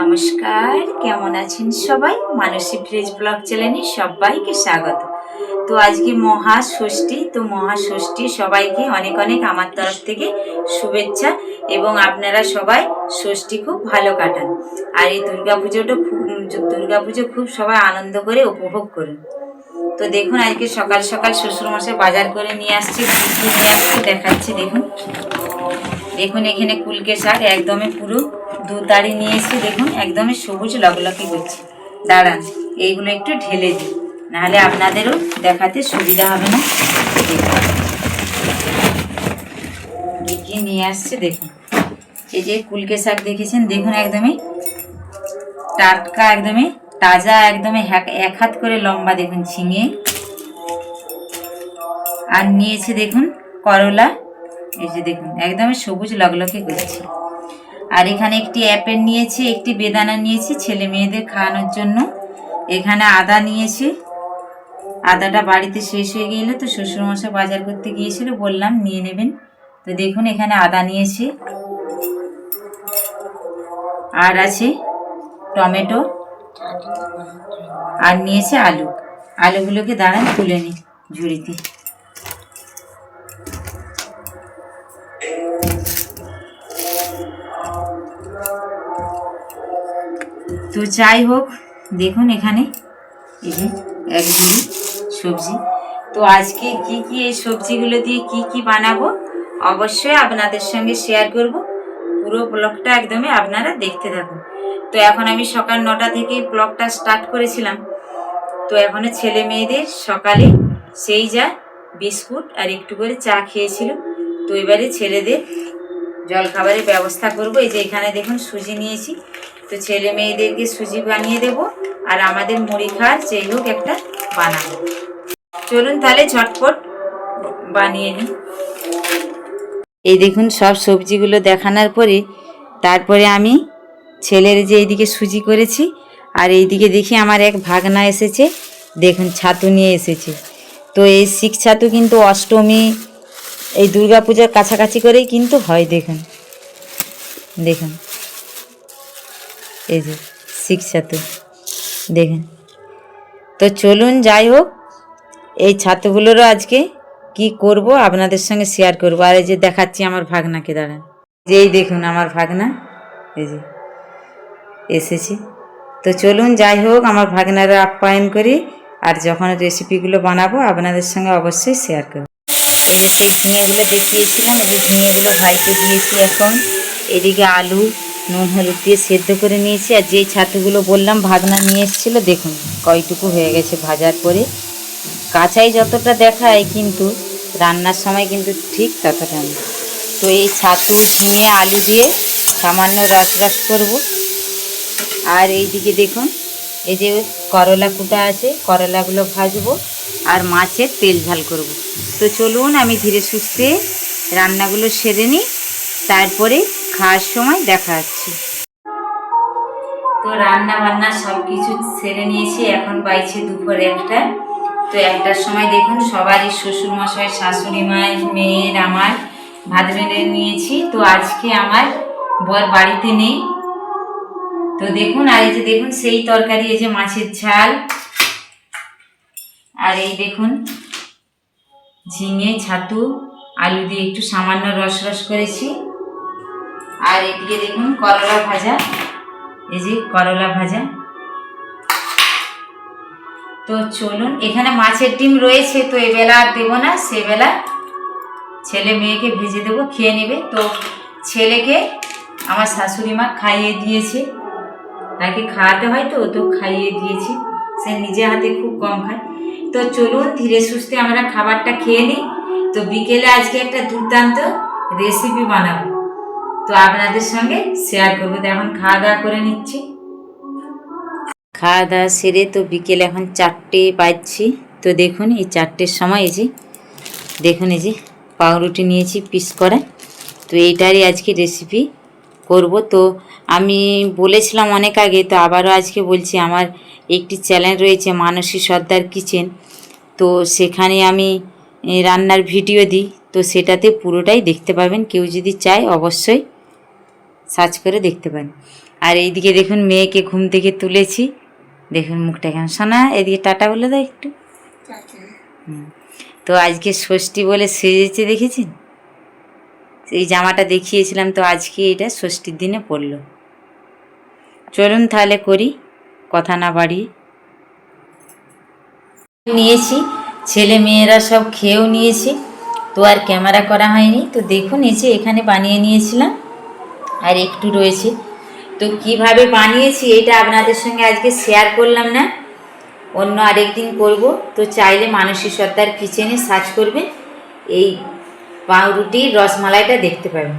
নমস্কার, কেমন আছেন সবাই? মানসী ভিলেজ ব্লগ চ্যানেলে সবাইকে স্বাগত। তো আজকে মহা ষষ্ঠী, তো মহা ষষ্ঠী সবাইকে অনেক অনেক আমার তরফ থেকে শুভেচ্ছা এবং আপনারা সবাই ষষ্ঠী খুব ভালো কাটান। আর এই দুর্গাপুজোটা খুব, দুর্গাপুজো খুব সবাই আনন্দ করে উপভোগ করুন। তো দেখুন, আজকে সকাল সকাল শ্বশুরমশাই বাজার করে নিয়ে আসছি নিয়ে আসছি দেখাচ্ছি, দেখুন। দেখুন, এখানে কুলকে শাক একদমই পুরো দু নিয়ে নিয়েছি দেখুন, একদমই সবুজ লকলকি করছে। দাঁড়ান, এইগুলো একটু ঢেলে দিই। নাহলে আপনাদেরও দেখাতে সুবিধা হবে না। কি নিয়ে আসছে, দেখুন। এই যে কুলকে শাক দেখেছেন, দেখুন একদমই। টাটকা একদমই, তাজা একদমই, এক হাত করে লম্বা, দেখুন, ঝিঙে। আর নিয়েছে, দেখুন, করলা। এই যে দেখুন, একদমই সবুজ লগলকে করছে। আর এখানে একটি অ্যাপেল নিয়েছি, একটি বেদানা নিয়েছি, ছেলে মেয়েদের খাওয়ানোর জন্য। এখানে আদা নিয়েছি। আদাটা বাড়িতে শেষ হয়ে গেলে তো শ্বশুরমশাই বাজার করতে গিয়েছিল, বললাম নিয়ে নেবেন। তো দেখুন, এখানে আদা নিয়েছি। আর আছে টমেটো। আর নিয়েছে আলু। আলুগুলোকে দাঁড়ান তুলে নিই ঝুড়িতে। তো যাই হোক, দেখুন এখানে এই যে এক সবজি। তো আজকে কি কি এই সবজিগুলো দিয়ে কি কি বানাবো, অবশ্যই আপনাদের সঙ্গে শেয়ার করব। পুরো ব্লগটা একদমই আপনারা দেখতে থাকুন। তো এখন আমি সকাল নটা থেকেই ব্লগটা স্টার্ট করেছিলাম। তো এখনও ছেলে মেয়েদের সকালে সেই যা বিস্কুট আর একটু করে চা খেয়েছিল। তো এবারে ছেলেদের জলখাবারের ব্যবস্থা করব। এই যে এখানে দেখুন সুজি নিয়েছি। তো ছেলে মেয়েদেরকে সুজি বানিয়ে দেব আর আমাদের মুড়ি খাওয়ার যেই হোক একটা বানাবো। চলুন তাহলে ঝটপট বানিয়ে নিই। এই দেখুন, সব সবজিগুলো দেখানোর পরে তারপরে আমি ছেলের যে এইদিকে সুজি করেছি আর এইদিকে দেখি আমার এক ভাগনা এসেছে, দেখুন, ছাতু নিয়ে এসেছে। তো এই শিখ ছাতু কিন্তু অষ্টমী, এই দুর্গাপূজার কাছাকাছি করেই কিন্তু হয়, দেখুন। দেখুন। এই যে, শিখ ছাতু, দেখুন। তো চলুন যাই হোক, এই ছাতুগুলোরও আজকে কি করব আপনাদের সঙ্গে শেয়ার করব। আর এই যে দেখাচ্ছি আমার ভাগনাকে, দাঁড়ান। যেই দেখুন আমার ভাগনা, এই যে, এসেছি। তো চলুন যাই হোক, আমার ভাগনারা আপ্যায়ন করি, আর যখন রেসিপিগুলো বানাবো, আপনাদের সঙ্গে অবশ্যই শেয়ার করব। এই যে সেই ঝিঙেগুলো দেখিয়েছিলাম, এই যে ঝিঙেগুলো ভাইতে দিয়েছি এখন। এদিকে আলু নুন, হলুদ দিয়ে সেদ্ধ করে নিয়েছি আর যেই ছাতুগুলো বললাম ভাগনা নিয়ে এসেছিল, দেখুন কয়টুকু হয়ে গেছে ভাজার পরে। কাঁচাই যতটা দেখায় কিন্তু রান্নার সময় কিন্তু ঠিক ততটা না তো এই ছাতু ঝিঙে, আলু দিয়ে সামান্য রস রস করব। আর এইদিকে দেখুন, এই যে করলা কুটা আছে, করলাগুলো ভাজবো আর মাছের তেল ঝাল করব। তো চলুন, আমি ধীরে সুস্থে রান্নাগুলো সেরে নিই, তারপরে খাওয়ার সময় দেখা হচ্ছে তো রান্না বান্না সব কিছু সেরে নিয়েছি, এখন বাইছে দুপুর একটা। তো একটার সময় দেখুন, সবারই শ্বশুর মশাই শাশুড়ি মায়ের মেয়ের আমার ভাত বেড়ে নিয়েছি। তো আজকে আমার বর বাড়িতে নেই। তো দেখুন, আর এই যে দেখুন, সেই তরকারি, এই যে মাছের ঝাল। আর এই দেখুন, ঝিঙে, ছাতু, আলু দিয়ে একটু সামান্য রস রস করেছি। আর এদিকে দেখুন করলা ভাজা। এই যে করলা ভাজা। তো চলুন, এখানে মাছের ডিম রয়েছে, তো এবেলা আর দেবো না সেবেলা ছেলে মেয়েকে ভেজে দেবো, খেয়ে নেবে। তো ছেলেকে আমার শাশুড়ি মা খাইয়ে দিয়েছে। তাকে খাওয়াতে হয় তো তো খাইয়ে দিয়েছি। সে নিজে হাতে খুব কম খায়। তো চলুন, ধীরে সুস্থে আমরা খাবারটা খেয়ে নিই। তো বিকেলে আজকে একটা দুর্দান্ত রেসিপি বানাবো। তো আপনাদের সঙ্গে শেয়ার করব। তো এখন খাওয়া দাওয়া করে নিচ্ছি। খাওয়া দাওয়া সেরে তো বিকেল এখন চারটে বাজছি। তো দেখুন, এই চারটের সময় এই যে, দেখুন এই যে পাউরুটি নিয়েছি পিস করা। তো এইটারই আজকে রেসিপি করব। তো আমি বলেছিলাম অনেক আগে, তো আবারও আজকে বলছি, আমার একটি চ্যানেল রয়েছে, মানসী সর্দার কিচেন। তো সেখানে আমি রান্নার ভিডিও দিই। তো সেটাতে পুরোটাই দেখতে পাবেন। কেউ যদি চায়, অবশ্যই সার্চ করে দেখতে পারেন। আর এইদিকে দেখুন মেয়েকে ঘুম থেকে তুলেছি। দেখুন মুখটা কেমন। শোনা এদিকে টাটা বলে দাও একটু। তো আজকে ষষ্ঠী বলে সেজেছে দেখেছেন? এই জামাটা দেখিয়েছিলাম তো আজকে এটা ষষ্ঠীর দিনে পড়ল চলুন তাহলে করি কথা না বাড়িয়ে। নিয়েছি ছেলে মেয়েরা সব খেয়েও নিয়েছে। তো আর ক্যামেরা করা হয়নি। তো দেখুন এই যে এখানে বানিয়ে নিয়েছিলাম। আর একটু রয়েছে। তো কীভাবে বানিয়েছি এটা আপনাদের সঙ্গে আজকে শেয়ার করলাম না। অন্য আরেকদিন করব। তো চাইলে মানসী সর্দার কিচেনে সার্চ করবেন এই পাউরুটির রসমালাইটা দেখতে পাবেন।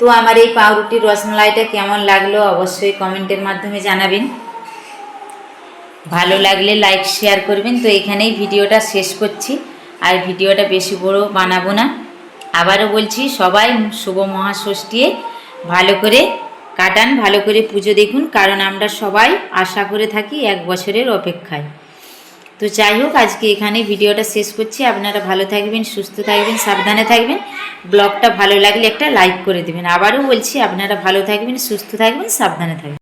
তো আমার এই পাউরুটির রসমালাইটা কেমন লাগল অবশ্যই কমেন্টের মাধ্যমে জানাবেন। ভালো লাগলে লাইক শেয়ার করবেন। তো এখানেই ভিডিওটা শেষ করছি। আর ভিডিওটা বেশি বড় বানাবো না। আবারও বলছি, সবাই শুভ মহাষষ্ঠীয়ে ভালো করে কাটান, ভালো করে পুজো দেখুন, কারণ আমরা সবাই আশা করে থাকি এক বছরের অপেক্ষায়। তো যাই হোক, আজকে এখানে ভিডিওটা শেষ করছি। আপনারা ভালো থাকবেন, সুস্থ থাকবেন, সাবধানে থাকবেন। ব্লগটা ভালো লাগলে একটা লাইক করে দেবেন। আবারও বলছি, আপনারা ভালো থাকবেন, সুস্থ থাকবেন, সাবধানে থাকবেন।